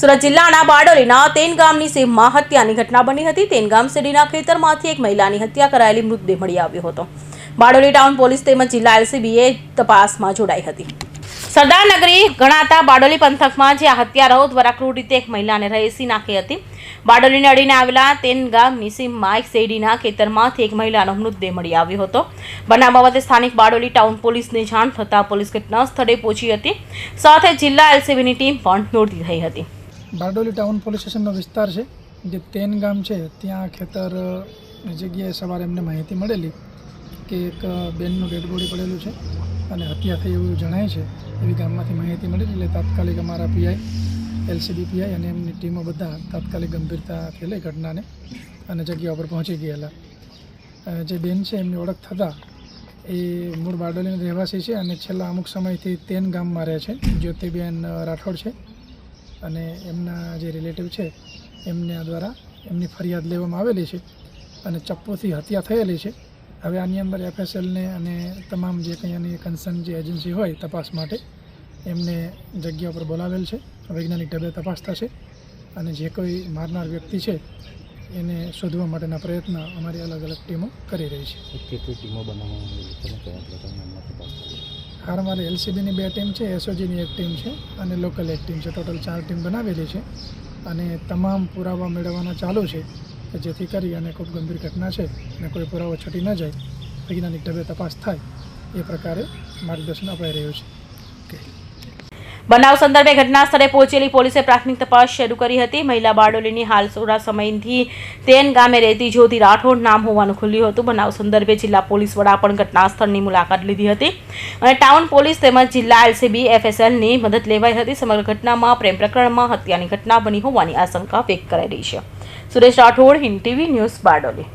સુરત જિલ્લાના બારડોલીના તેન ગામની સીમમાં હત્યાની ઘટના બની હતી. તેન ગામ શેરડીના ખેતરમાંથી એક મહિલાની હત્યા કરાયેલી મૃતદેહ મળી આવ્યો હતો. બારડોલી ટાઉન પોલીસ તેમજ જિલ્લા એલસીબીએ તપાસમાં જોડાઈ હતી. સરદારનગરી ગણાતા બારડોલી પંથકમાં જે આ હત્યારાઓ દ્વારા ક્રૂર રીતે એક મહિલાને રહેસી નાખી હતી, બારડોલીને અડીને આવેલા તેન ગામની સીમમાં એક શેરડીના ખેતરમાંથી એક મહિલાનો મૃતદેહ મળી આવ્યો હતો. બનાવ બાબતે સ્થાનિક બારડોલી ટાઉન પોલીસને જાણ થતાં પોલીસ ઘટના સ્થળે પહોંચી હતી. સાથે જિલ્લા એલસીબીની ટીમ પણ દોડતી થઈ હતી. બારડોલી ટાઉન પોલીસ સ્ટેશનનો વિસ્તાર છે. જે તેન ગામ છે, ત્યાં ખેતર જગ્યાએ સવારે એમને માહિતી મળેલી કે એક બેનનું ડેડ બોડી પડેલું છે અને હત્યા થઈ એવું જણાય છે. એવી ગામમાંથી માહિતી મળેલી એટલે તાત્કાલિક અમારા પીઆઈ એલસીબી પીઆઈ અને એમની ટીમો બધા તાત્કાલિક ગંભીરતાથી લઈ ઘટનાને અને જગ્યા ઉપર પહોંચી ગયેલા. જે બેન છે, એમની ઓળખ થતાં એ મૂળ બારડોલીના રહેવાસી છે અને છેલ્લા અમુક સમયથી તેન ગામમાં રહે છે. જ્યોતિબેન રાઠોડ છે. અને એમના જે રિલેટિવ છે, એમના દ્વારા એમની ફરિયાદ લેવામાં આવેલી છે અને ચપ્પુથી હત્યા થયેલી છે. હવે આની અંદર એફએસએલને અને તમામ જે કંઈ એની કન્સર્ન જે એજન્સી હોય તપાસ માટે એમને જગ્યા પર બોલાવેલ છે. વૈજ્ઞાનિક ઢબે તપાસ થશે અને જે કોઈ મારનાર વ્યક્તિ છે, એને શોધવા માટેના પ્રયત્ન અમારી અલગ અલગ ટીમો કરી રહી છે. કેટલી ટીમો બનાવવામાં આવી તપાસ કરી હાલ મારે એલસીબીની બે ટીમ છે, એસઓજીની એક ટીમ છે અને લોકલ એક ટીમ છે. ટોટલ ચાર ટીમ બનાવેલી છે અને તમામ પુરાવા મેળવવાના ચાલુ છે કે જેથી કરી અને ખૂબ ગંભીર ઘટના છે અને કોઈ પુરાવો છૂટી ન જાય. વૈજ્ઞાનિક ઢબે તપાસ થાય એ પ્રકારે માર્ગદર્શન અપાઈ રહ્યું છે. બનાવ સંદર્ભે ઘટના સ્થળે પહોંચેલી પોલીસે પ્રાથમિક તપાસ શરૂ કરી હતી. મહિલા બારડોલીની હાલ થોડા સમયથી તેન ગામે રહેતી જ્યોતિ રાઠોડ નામ હોવાનું ખુલ્યું હતું. બનાવ સંદર્ભે જિલ્લા પોલીસ વડા પણ ઘટના સ્થળની મુલાકાત લીધી હતી અને ટાઉન પોલીસ તેમજ જિલ્લા એલસીબી, એફએસએલની મદદ લેવાઈ હતી. સમગ્ર ઘટનામાં પ્રેમ પ્રકરણમાં હત્યાની ઘટના બની હોવાની આશંકા વ્યક્ત કરાઈ રહી છે. Suresh Rathod, Hind TV news Bardoli.